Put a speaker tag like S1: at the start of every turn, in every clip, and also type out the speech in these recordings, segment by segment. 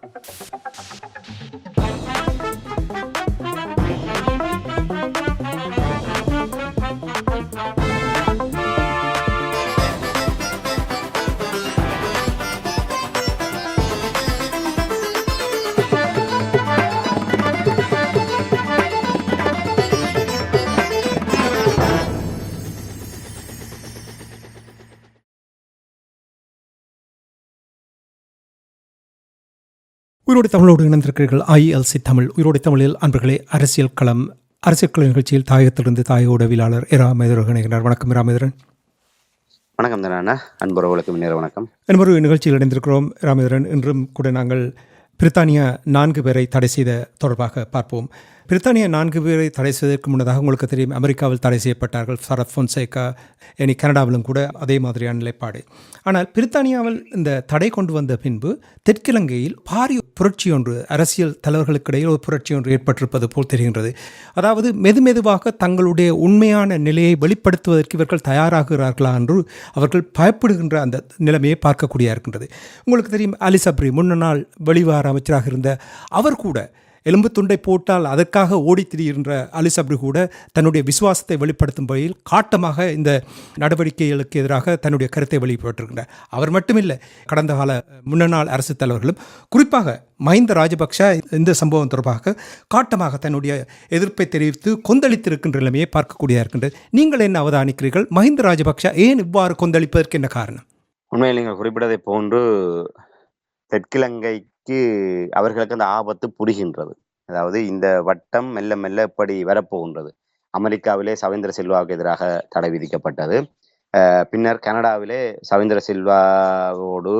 S1: Thank you. உயிரோடு தமிழோடு இணைந்திருக்கிறீர்கள். ஐஎல்சி தமிழ். உயிரோடு தமிழில் அன்பர்களே அரசியல் களம் அரசியல் கள நிகழ்ச்சியில் தாயகத்திலிருந்து தாய உடவியலாளர் இரா மேதர் இணைகிறார். வணக்கம் இரா மேதரன்.
S2: வணக்கம் தானண்ணா அன்புறவுகளுக்கு முன்னேற வணக்கம்.
S1: என்பொரு நிகழ்ச்சியில் இணைந்திருக்கிறோம். ராமேந்திரன் இன்றும் கூட நாங்கள் பிரித்தானியா நான்கு பேரை தடை செய்த தொடர்பாக பார்ப்போம். பிரித்தானியா நான்கு பேரை தடை செய்வதற்கு முன்னதாக உங்களுக்கு தெரியும் அமெரிக்காவில் தடை செய்யப்பட்டார்கள். சரத் ஃபொன்சேகா இனி கனடாவிலும் கூட அதே மாதிரியான நிலைப்பாடு. ஆனால் பிரித்தானியாவில் இந்த தடை கொண்டு வந்த பின்பு தெற்கிலங்கையில் பாரிய புரட்சி ஒன்று அரசியல் தலைவர்களுக்கிடையில் ஒரு புரட்சி ஒன்று ஏற்பட்டிருப்பது போல் தெரிகின்றது. அதாவது மெதுமெதுவாக தங்களுடைய உண்மையான நிலையை வெளிப்படுத்துவதற்கு இவர்கள் தயாராகிறார்களா என்று அவர்கள் பயப்படுகின்ற அந்த நிலைமையை பார்க்கக்கூடிய இருக்கின்றது. உங்களுக்கு தெரியும் அலிசப்ரி முன்ன நாள் வெளிவார அமைச்சராக இருந்த அவர் கூட எலும்பு துண்டை போட்டால் அதற்காக ஓடித் திரிகின்ற அலி சப்ரி கூட தன்னுடைய விசுவாசத்தை வெளிப்படுத்தும் வகையில் காட்டமாக இந்த நடவடிக்கைகளுக்கு எதிராக தன்னுடைய கருத்தை வெளிப்பட்டிருக்கின்றார் அவர் மட்டுமில்லை கடந்த கால முன்னாள் அரசு தலைவர்களும் குறிப்பாக மஹிந்த ராஜபக்ஷ இந்த சம்பவம் தொடர்பாக காட்டமாக தன்னுடைய எதிர்ப்பை தெரிவித்து கொந்தளித்திருக்கின்ற நிலைமையை பார்க்கக்கூடிய இருக்கின்றது நீங்கள் என்ன அவதானிக்கிறீர்கள்? மஹிந்த ராஜபக்ஷ ஏன் இவ்வாறு கொந்தளிப்பதற்கு என்ன காரணம்?
S2: உண்மையில் நீங்கள் குறிப்பிட்டதை போன்று தெற்கிழங்கை அவர்களுக்கு அந்த ஆபத்து புரிகின்றது. அதாவது இந்த வட்டம் மெல்ல மெல்ல இப்படி வரப்போகின்றது. அமெரிக்காவிலே சவேந்திர சில்வாவுக்கு எதிராக தடை விதிக்கப்பட்டது. அஹ் பின்னர் கனடாவிலே சவேந்திர சில்வாவோடு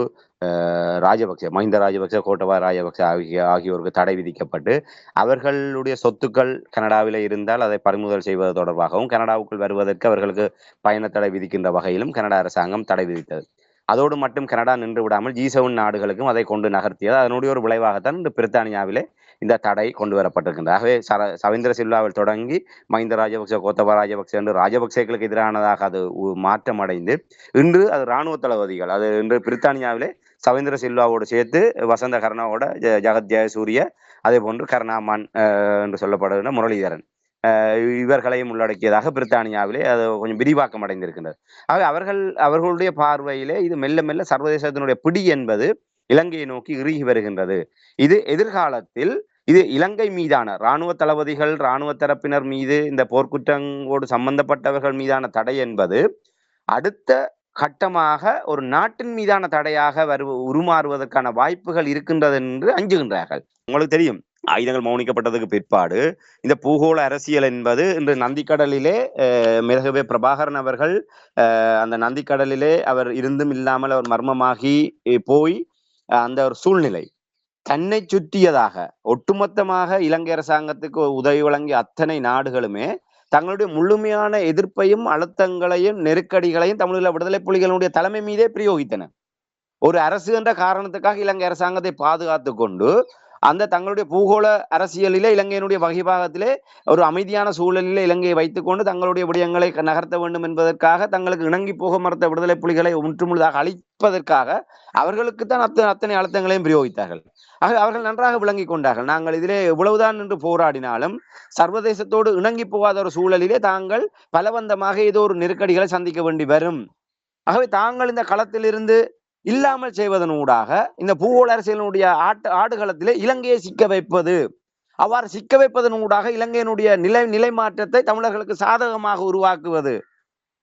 S2: அஹ் ராஜபக்சே மஹிந்த ராஜபக்சே கோட்டபா ராஜபக்சே ஆகிய ஆகியோருக்கு தடை விதிக்கப்பட்டு அவர்களுடைய சொத்துக்கள் கனடாவிலே இருந்தால் அதை பறிமுதல் செய்வது தொடர்பாகவும் கனடாவுக்குள் வருவதற்கு அவர்களுக்கு பயண தடை விதிக்கின்ற வகையிலும் கனடா அரசாங்கம் தடை விதித்தது. அதோடு மட்டும் கனடா நின்று விடாமல் ஜி செவன் நாடுகளுக்கும் அதை கொண்டு நகர்த்தியது. அதனுடைய ஒரு விளைவாகத்தான் இந்த பிரித்தானியாவிலே இந்த தடை கொண்டு வரப்பட்டிருக்கின்றது. ஆகவே சர சவேந்திர சில்வாவில் தொடங்கி மஹிந்த ராஜபக்சே கோத்தபா ராஜபக்சே என்று ராஜபக்சேக்களுக்கு எதிரானதாக அது மாற்றம் அடைந்து இன்று அது இராணுவ தளபதிகள் அது இன்று பிரித்தானியாவிலே சவேந்திர சில்வாவோடு சேர்த்து வசந்த கர்ணாவோட ஜ- ஜெகத் ஜெயசூரிய அதே போன்று கருணாமான் என்று சொல்லப்படுகின்ற முரளிதரன். இவர்களையும் உள்ளடக்கியதாக பிரித்தானியாவிலே அது கொஞ்சம் விரிவாக்கம் அடைந்திருக்கின்றது. ஆக அவர்கள் அவர்களுடைய பார்வையிலே இது மெல்ல மெல்ல சர்வதேசத்தினுடைய பிடி என்பது இலங்கையை நோக்கி இறுகி வருகின்றது. இது எதிர்காலத்தில் இது இலங்கை மீதான இராணுவ தளபதிகள் இராணுவ தரப்பினர் மீது இந்த போர்க்குற்றங்களோடு சம்பந்தப்பட்டவர்கள் மீதான தடை என்பது அடுத்த கட்டமாக ஒரு நாட்டின் மீதான தடையாக வரு உருமாறுவதற்கான வாய்ப்புகள் இருக்கின்றது என்று அஞ்சுகின்றார்கள். உங்களுக்கு தெரியும். ஆயுதங்கள் மௌனிக்கப்பட்டதுக்கு பிற்பாடு இந்த பூகோள அரசியல் என்பது இன்று நந்திக்கடலிலே அஹ், மிகவே பிரபாகரன் அவர்கள் அந்த நந்திக்கடலிலே அவர் இருந்தும் இல்லாமல் அவர் மர்மமாகி போய் அந்த ஒரு சூழ்நிலை. தன்னை சுற்றியதாக ஒட்டுமொத்தமாக இலங்கை அரசாங்கத்துக்கு உதவி வழங்கிய அத்தனை நாடுகளுமே தங்களுடைய முழுமையான எதிர்ப்பையும் அழுத்தங்களையும் நெருக்கடிகளையும் தமிழீழ விடுதலை புலிகளுடைய தலைமை மீதே பிரயோகித்தன. ஒரு அரசு என்ற காரணத்துக்காக இலங்கை அரசாங்கத்தை பாதுகாத்து கொண்டு அந்த தங்களுடைய பூகோள அரசியலிலே இலங்கையினுடைய வகைபாகத்திலே ஒரு அமைதியான சூழலிலே இலங்கையை வைத்துக்கொண்டு தங்களுடைய விடயங்களை நகர்த்த வேண்டும் என்பதற்காக தங்களுக்கு இணங்கி போக மறுத்த விடுதலை புலிகளை முற்றுமுழுதாக அழிப்பதற்காக அவர்களுக்கு தான் அத்தனை அத்தனை அழுத்தங்களையும் பிரயோகித்தார்கள். ஆக அவர்கள் நன்றாக விளங்கி கொண்டார்கள். நாங்கள் இதிலே எவ்வளவுதான் என்று போராடினாலும் சர்வதேசத்தோடு இணங்கி போகாத ஒரு சூழலிலே தாங்கள் பலவந்தமாக ஏதோ ஒரு நெருக்கடிகளை சந்திக்க வேண்டி வரும். ஆகவே தாங்கள் இந்த களத்திலிருந்து இல்லாமல் செய்வதனூடாக இந்த பூகோள அரசியலினுடைய ஆட்டு ஆடுகளத்திலே இலங்கையை சிக்க வைப்பது. அவ்வாறு சிக்க வைப்பதன் ஊடாக இலங்கையினுடைய நிலை நிலை மாற்றத்தை தமிழர்களுக்கு சாதகமாக உருவாக்குவது.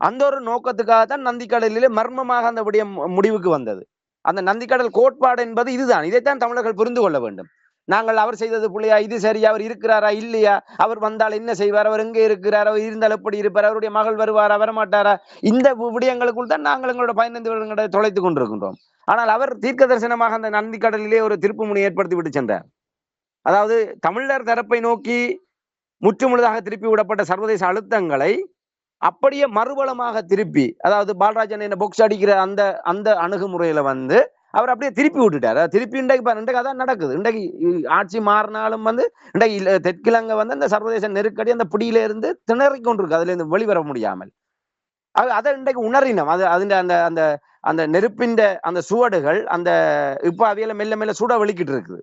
S2: அந்த ஒரு நோக்கத்துக்காகத்தான் நந்திக்கடலிலே மர்மமாக அந்த விடயம் முடிவுக்கு வந்தது. அந்த நந்திக்கடல் கோட்பாடு என்பது இதுதான். இதைத்தான் தமிழர்கள் புரிந்து கொள்ள வேண்டும். நாங்கள் அவர் செய்தது பிள்ளையா? இது சரியா அவர் இருக்கிறாரா? இல்லையா? அவர் வந்தால் என்ன செய்வார்? அவர் எங்கே இருக்கிறார்? அவர் இருந்தால் எப்படி இருப்பார்? அவருடைய மகள் வருவாரா? வரமாட்டாரா? இந்த வி- விடயங்களுக்குள் தான் நாங்கள் எங்களோட பதினைந்து வருடங்களை தொலைத்து கொண்டிருக்கின்றோம். ஆனால் அவர் தீர்க்க தரிசனமாக அந்த நந்தி கடலிலே ஒரு திருப்பு முனை ஏற்படுத்தி விட்டு சென்றார். அதாவது தமிழர் தரப்பை நோக்கி முற்றுமுழுதாக திருப்பி விடப்பட்ட சர்வதேச அழுத்தங்களை அப்படியே மறுபலமாக திருப்பி அதாவது பாலராஜன் என்ன பொக்ஸ் அடிக்கிற அந்த அந்த அணுகுமுறையில வந்து அவர் அப்படியே திருப்பி விட்டுட்டார். திருப்பி இன்றைக்கு பாரு, இன்றைக்கு அதான் நடக்குது. இன்றைக்கு ஆட்சி மாறினாலும் வந்து இன்றைக்கு தெற்கிழங்க வந்து அந்த சர்வதேச நெருக்கடி அந்த பிடியில இருந்து திணறி கொண்டிருக்கு. அதுல இருந்து வெளிவர முடியாமல். அது அதை இன்றைக்கு உணரினோம். அது அதுண்ட அந்த அந்த அந்த நெருப்பின் அந்த சுவடுகள் அந்த இப்ப அவையில மெல்ல மெல்ல சுட வெளிக்கிட்டு இருக்குது.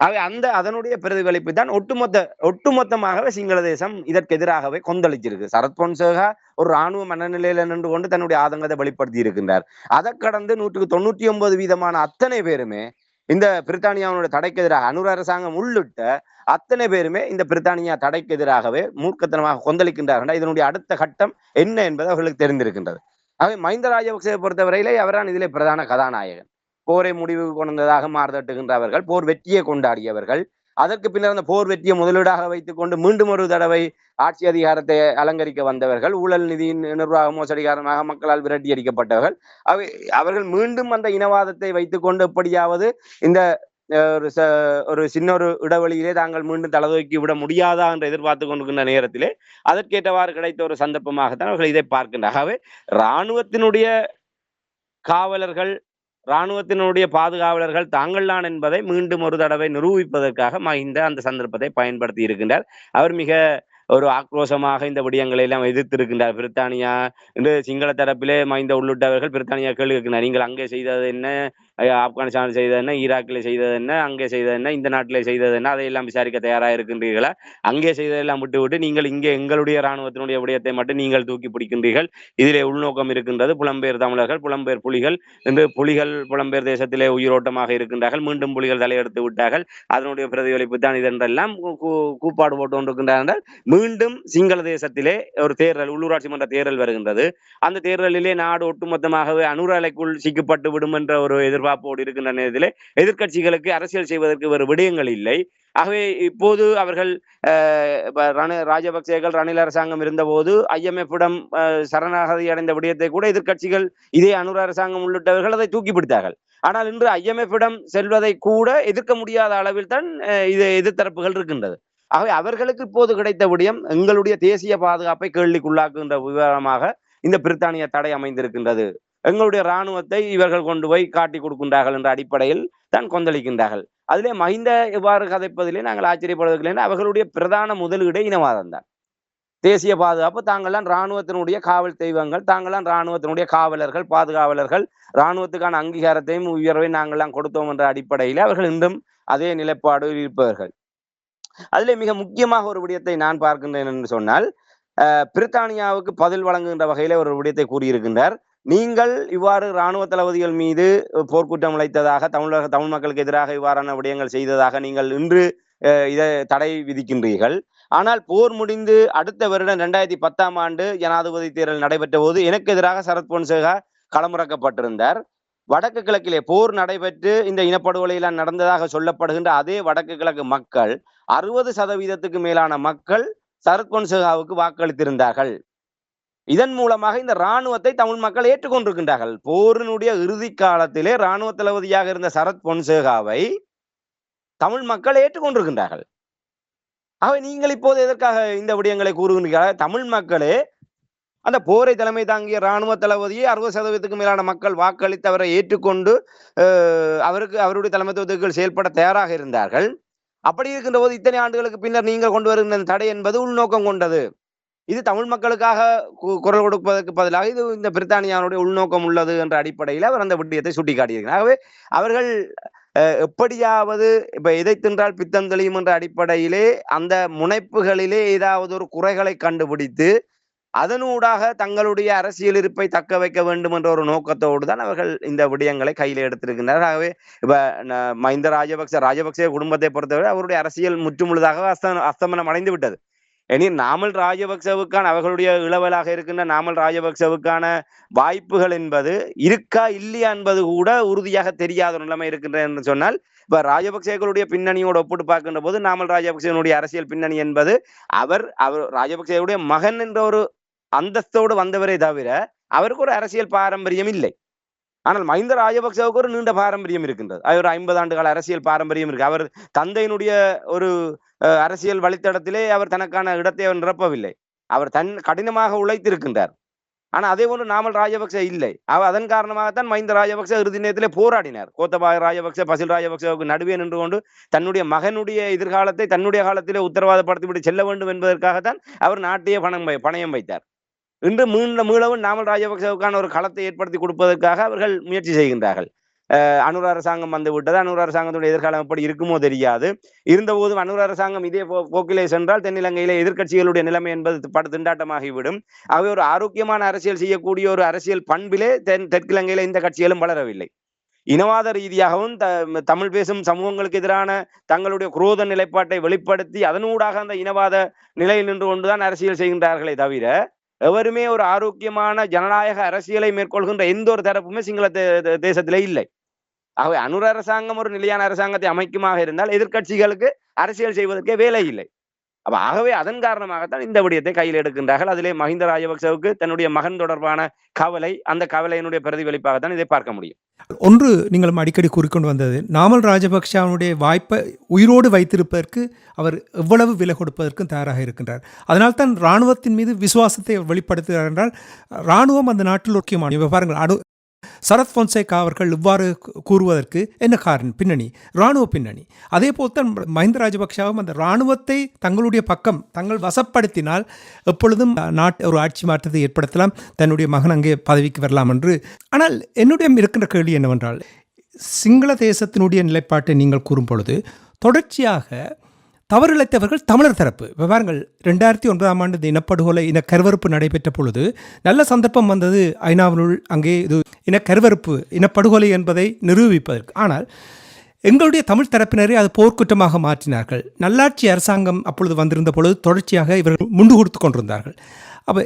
S2: அவை அந்த அதனுடைய பிரதிபலிப்பு தான் ஒட்டுமொத்த ஒட்டுமொத்தமாகவே சிங்கள தேசம் இதற்கு எதிராகவே கொந்தளிச்சிருக்கு. சரத் பொன்சேகா ஒரு ராணுவ மனநிலையில நின்று கொண்டு தன்னுடைய ஆதங்கத்தை வெளிப்படுத்தி இருக்கின்றார். அதை கடந்து நூற்றுக்கு தொண்ணூற்றி ஒன்பது வீதமான அத்தனை பேருமே இந்த பிரித்தானியாவுடைய தடைக்கு எதிராக அனுர் அரசாங்கம் உள்ளிட்ட அத்தனை பேருமே இந்த பிரித்தானியா தடைக்கு எதிராகவே மூர்க்கத்தனமாக கொந்தளிக்கின்றார்கள். இதனுடைய அடுத்த கட்டம் என்ன என்பது அவர்களுக்கு தெரிந்திருக்கின்றது. ஆகவே மஹிந்த ராஜபக்சேவை பொறுத்தவரையிலே அவரான் இதிலே பிரதான கதாநாயகன். போரை முடிவுக்கு கொண்டதாக மாறுதட்டுகின்றவர்கள் போர் வெற்றியை கொண்டாடியவர்கள். அதற்கு பின்னர் அந்த போர் வெற்றியை முதலீடாக வைத்துக் கொண்டு மீண்டும் ஒரு தடவை ஆட்சி அதிகாரத்தை அலங்கரிக்க வந்தவர்கள் ஊழல் நிதி நிர்வாக மோசடி காரணமாக மக்களால் விரட்டி அடிக்கப்பட்டவர்கள் அவை அவர்கள் மீண்டும் அந்த இனவாதத்தை வைத்துக்கொண்டு எப்படியாவது இந்த ஒரு ச ஒரு சின்ன ஒரு இடைவெளியிலே தாங்கள் மீண்டும் தலைதூக்கி விட முடியாதா என்று எதிர்பார்த்து கொண்டிருக்கின்ற நேரத்திலே அதற்கேற்றவாறு கிடைத்த ஒரு சந்தர்ப்பமாகத்தான் அவர்கள் இதை பார்க்கின்றனர் ஆகவே இராணுவத்தினுடைய காவலர்கள் இராணுவத்தினுடைய பாதுகாவலர்கள் தாங்கள்தான் என்பதை மீண்டும் ஒரு தடவை நிரூபிப்பதற்காக மஹிந்த அந்த சந்தர்ப்பத்தை பயன்படுத்தி இருக்கின்றார். அவர் மிக ஒரு ஆக்ரோஷமாக இந்த விடயங்களை எல்லாம் எதிர்த்திருக்கின்றார். பிரித்தானியா என்று சிங்கள தரப்பிலே மஹிந்த உள்ளிட்டவர்கள் பிரித்தானியா கேள்வி நீங்கள் அங்கே செய்தது என்ன? ஆப்கானிஸ்தானில் செய்தது என்ன? ஈராக்கில் செய்தது என்ன? அங்கே செய்தது என்ன? இந்த நாட்டில் செய்தது என்ன? அதையெல்லாம் விசாரிக்க தயாராக இருக்கின்றீர்களா? அங்கே செய்ததெல்லாம் விட்டுவிட்டு நீங்கள் இங்கே எங்களுடைய இராணுவத்தினுடைய விடயத்தை மட்டும் நீங்கள் தூக்கி பிடிக்கின்றீர்கள். இதிலே உள்நோக்கம் இருக்கின்றது. புலம்பெயர் தமிழர்கள் புலம்பெயர் புலிகள் என்று புலிகள் புலம்பெயர் தேசத்திலே உயிரோட்டமாக இருக்கின்றார்கள். மீண்டும் புலிகள் தலையெடுத்து விட்டார்கள். அதனுடைய பிரதிபலிப்பு தான் இதென்றெல்லாம் கூப்பாடு போட்டு கொண்டிருக்கின்றார்கள் மீண்டும் சிங்கள தேசத்திலே ஒரு தேர்தல் உள்ளூராட்சி மன்ற தேர்தல் வருகின்றது. அந்த தேர்தலிலே நாடு ஒட்டுமொத்தமாகவே அனுரலைக்குள் சிக்கப்பட்டு விடும் என்ற ஒரு எதிர்ப்பு எதிர்பார்ப்போடு இருக்கின்ற நேரத்திலே எதிர்கட்சிகளுக்கு அரசியல் செய்வதற்கு வேறு விடயங்கள் இல்லை. ஆகவே இப்போது அவர்கள் அஹ், ரண ராஜபக்சேகள் ரணில் அரசாங்கம் இருந்தபோது ஐஎம்எஃபிடம் சரணாகதி அடைந்த விடயத்தை கூட எதிர்கட்சிகள் இதே அனுர அரசாங்கம் உள்ளிட்டவர்கள் அதை தூக்கி பிடித்தார்கள். ஆனால் இன்று ஐஎம்எஃபிடம் செல்வதை கூட எதிர்க்க முடியாத அளவில் தான் இது எதிர்த்தரப்புகள் இருக்கின்றது. ஆகவே அவர்களுக்கு இப்போது கிடைத்த விடயம் எங்களுடைய தேசிய பாதுகாப்பை கேள்விக்குள்ளாக்குகின்ற விவரமாக இந்த பிரித்தானிய தடை அமைந்திருக்கின்றது. எங்களுடைய இராணுவத்தை இவர்கள் கொண்டு போய் காட்டி கொடுக்கின்றார்கள் என்ற அடிப்படையில் தான் கொந்தளிக்கின்றார்கள். அதிலே மஹிந்த இவ்வாறு கதைப்பதிலே நாங்கள் ஆச்சரியப்படுவதில்லை என்று அவர்களுடைய பிரதான முதலீடு இனவாதம் தான் தேசிய பாதுகாப்பு தாங்கள்தான் இராணுவத்தினுடைய காவல் தெய்வங்கள் தாங்கள்தான் இராணுவத்தினுடைய காவலர்கள் பாதுகாவலர்கள். இராணுவத்துக்கான அங்கீகாரத்தையும் உயர்வையும் நாங்கள்லாம் கொடுத்தோம் என்ற அடிப்படையில் அவர்கள் இன்றும் அதே நிலைப்பாடு இருப்பவர்கள். அதிலே மிக முக்கியமாக ஒரு விடயத்தை நான் பார்க்கின்றேன் என்று சொன்னால் பிரித்தானியாவுக்கு பதில் வழங்குகின்ற வகையில ஒரு விடயத்தை கூறியிருக்கின்றார். நீங்கள் இவ்வாறு இராணுவ தளபதிகள் மீது போர்க்குற்றம் இழைத்ததாக தமிழக தமிழ் மக்களுக்கு எதிராக இவ்வாறான விடயங்கள் செய்ததாக நீங்கள் இன்று அஹ், இதை தடை விதிக்கின்றீர்கள். ஆனால் போர் முடிந்து அடுத்த வருடம் ரெண்டாயிரத்தி பத்தாம் ஆண்டு ஜனாதிபதி தேர்தல் நடைபெற்ற போது எனக்கு எதிராக சரத் பொன்சேகா களமுறக்கப்பட்டிருந்தார். வடக்கு கிழக்கிலே போர் நடைபெற்று இந்த இனப்படுகொலை எல்லாம் நடந்ததாக சொல்லப்படுகின்ற அதே வடக்கு கிழக்கு மக்கள் அறுபது சதவீதத்துக்கு மேலான மக்கள் சரத் பொன்சேகாவுக்கு வாக்களித்திருந்தார்கள். இதன் மூலமாக இந்த இராணுவத்தை தமிழ் மக்கள் ஏற்றுக்கொண்டிருக்கின்றார்கள். போரினுடைய இறுதி காலத்திலே இராணுவ தளபதியாக இருந்த சரத் பொன்சேகாவை தமிழ் மக்கள் ஏற்றுக்கொண்டிருக்கின்றார்கள். ஆக நீங்கள் இப்போது எதற்காக இந்த விடயங்களை கூறுகின்றீர்கள்? தமிழ் மக்களே அந்த போரை தலைமை தாங்கிய இராணுவ தளபதியை அறுபது சதவீதத்துக்கு மேலான மக்கள் வாக்களித்து அவரை ஏற்றுக்கொண்டு அஹ், அவருக்கு அவருடைய தலைமைத்துவத்துக்கு செயல்பட தயாராக இருந்தார்கள். அப்படி இருக்கின்ற போது இத்தனை ஆண்டுகளுக்கு பின்னர் நீங்கள் கொண்டு வருகின்ற தடை என்பது உள்நோக்கம் கொண்டது. இது தமிழ் மக்களுக்காக கு- குரல் கொடுப்பதற்கு பதிலாக இது இந்த பிரித்தானியாவுடைய உள்நோக்கம் உள்ளது என்ற அடிப்படையில் அவர் அந்த விடயத்தை சுட்டிக்காட்டியிருக்கிறார். ஆகவே அவர்கள் எப்படியாவது இப்ப எதை தின்றால் பித்தம் தெளியும் என்ற அடிப்படையிலே அந்த முனைப்புகளிலே ஏதாவது ஒரு குறைகளை கண்டுபிடித்து அதனூடாக தங்களுடைய அரசியல் இருப்பை தக்க வைக்க வேண்டும் என்ற ஒரு நோக்கத்தோடு தான் அவர்கள் இந்த விடயங்களை கையில் எடுத்திருக்கின்றனர். ஆகவே இப்ப மஹிந்த ராஜபக்ச ராஜபக்சே குடும்பத்தை பொறுத்தவரை அவருடைய அரசியல் முற்றுமுழுதாக அஸ்த அஸ்தமனம் அடைந்து விட்டது இனி நாமல் ராஜபக்சவுக்கான அவர்களுடைய இளவலாக இருக்கின்ற நாமல் ராஜபக்சவுக்கான வாய்ப்புகள் என்பது இருக்கா இல்லையா என்பது கூட உறுதியாக தெரியாத ஒரு நிலைமை இருக்கின்றது என்று சொன்னால் இப்ப ராஜபக்சேகளுடைய பின்னணியோடு ஒப்பிட்டு பார்க்கின்ற போது நாமல் ராஜபக்சேனுடைய அரசியல் பின்னணி என்பது அவர் அவர் ராஜபக்சேவுடைய மகன் என்ற ஒரு அந்தஸ்தோடு வந்தவரே தவிர அவருக்கு ஒரு அரசியல் பாரம்பரியம் இல்லை. ஆனால் மஹிந்த ராஜபக்சவுக்கு ஒரு நீண்ட பாரம்பரியம் இருக்கின்றது. அது ஒரு ஐம்பது ஆண்டுகால அரசியல் பாரம்பரியம் இருக்கு. அவர் தந்தையினுடைய ஒரு அரசியல் வழித்தடத்திலே அவர் தனக்கான இடத்தை அவர் நிரப்பவில்லை. அவர் தன் கடினமாக உழைத்திருக்கின்றார். ஆனா அதே போன்று நாமல் ராஜபக்ச இல்லை. அவர் அதன் காரணமாகத்தான் மஹிந்த ராஜபக்ச இறுதி நேரத்திலே போராடினார். கோத்தபாய ராஜபக்ச பசில் ராஜபக்சவுக்கு நடுவே நின்று கொண்டு தன்னுடைய மகனுடைய எதிர்காலத்தை தன்னுடைய காலத்திலே உத்தரவாதப்படுத்திவிட்டு செல்ல வேண்டும் என்பதற்காகத்தான் அவர் நாட்டையே பணம் பணயம் வைத்தார். இன்று மீண்டும் மீளவும் நாமல் ராஜபக்சவுக்கான ஒரு களத்தை ஏற்படுத்தி கொடுப்பதற்காக அவர்கள் முயற்சி செய்கின்றார்கள். அனுர அரசாங்கம் வந்து விட்டது. அனுர் அரசாங்கத்துடைய எதிர்காலம் எப்படி இருக்குமோ தெரியாது. இருந்தபோதும் அனுர அரசாங்கம் இதே போக்கிலே சென்றால் தென்னிலங்கையில எதிர்க்கட்சிகளுடைய நிலைமை என்பது படு திண்டாட்டமாகிவிடும். அவை ஒரு ஆரோக்கியமான அரசியல் செய்யக்கூடிய ஒரு அரசியல் பண்பிலே தென் தெற்கிலங்கையில இந்த கட்சிகளும் வளரவில்லை. இனவாத ரீதியாகவும் த- தமிழ் பேசும் சமூகங்களுக்கு எதிரான தங்களுடைய குரோத நிலைப்பாட்டை வெளிப்படுத்தி அதனூடாக அந்த இனவாத நிலையில் நின்று கொண்டுதான் அரசியல் செய்கின்றார்களே தவிர எவருமே ஒரு ஆரோக்கியமான ஜனநாயக அரசியலை மேற்கொள்கின்ற எந்த ஒரு தரப்புமே சிங்கள தேசத்திலே இல்லை. ஆகவே அனுர அரசாங்கம் ஒரு நிலையான அரசாங்கத்தை அமைக்குமாக இருந்தால் எதிர்க்கட்சிகளுக்கு அரசியல் செய்வதற்கே வேலை இல்லை. அப்ப ஆகவே அதன் காரணமாகத்தான் இந்த விடயத்தை கையில் எடுக்கின்றார்கள். அதிலே மஹிந்த ராஜபக்சவுக்கு தன்னுடைய மகன் தொடர்பான கவலை அந்த கவலையினுடைய பிரதிபலிப்பாகத்தான் இதை பார்க்க முடியும்.
S1: ஒன்று நீங்களும் அடிக்கடி குறிக்கொண்டு வந்தது நாமல் ராஜபக்ஷாவுடைய வாய்ப்பை உயிரோடு வைத்திருப்பதற்கு அவர் எவ்வளவு விலை கொடுப்பதற்கும் தயாராக இருக்கின்றார். அதனால் தான் இராணுவத்தின் மீது விசுவாசத்தை வெளிப்படுத்துகிறார் என்றால் இராணுவம் அந்த நாட்டில் முக்கியமான இப்போ பாருங்கள் அணு சரத் பொன்சேகா அவர்கள் இவ்வாறு கூறுவதற்கு என்ன காரணம்? பின்னணி. இராணுவ பின்னணி. அதே போல் தான் மஹிந்த ராஜபக்ஷாவும் அந்த இராணுவத்தை தங்களுடைய பக்கம் தங்கள் வசப்படுத்தினால் எப்பொழுதும் நாட்டு ஒரு ஆட்சி மாற்றத்தை ஏற்படுத்தலாம் தன்னுடைய மகன் அங்கே பதவிக்கு வரலாம் என்று. ஆனால் என்னுடைய இருக்கின்ற கேள்வி என்னவென்றால் சிங்கள தேசத்தினுடைய நிலைப்பாட்டை நீங்கள் கூறும் பொழுது தொடர்ச்சியாக தவறிழைத்தவர்கள் தமிழர் தரப்பு. இப்போ பாருங்கள் ரெண்டாயிரத்தி ஒன்பதாம் ஆண்டு இந்த இனப்படுகொலை இன கருவறுப்பு நடைபெற்ற பொழுது நல்ல சந்தர்ப்பம் வந்தது ஐநாவினுள். அங்கே இது இன கருவறுப்பு இனப்படுகொலை என்பதை நிரூபிப்பதற்கு. ஆனால் எங்களுடைய தமிழ் தரப்பினரை அது போர்க்குற்றமாக மாற்றினார்கள். நல்லாட்சி அரசாங்கம் அப்பொழுது வந்திருந்த பொழுது தொடர்ச்சியாக இவர்கள் முண்டு கொடுத்து கொண்டிருந்தார்கள். அப்போ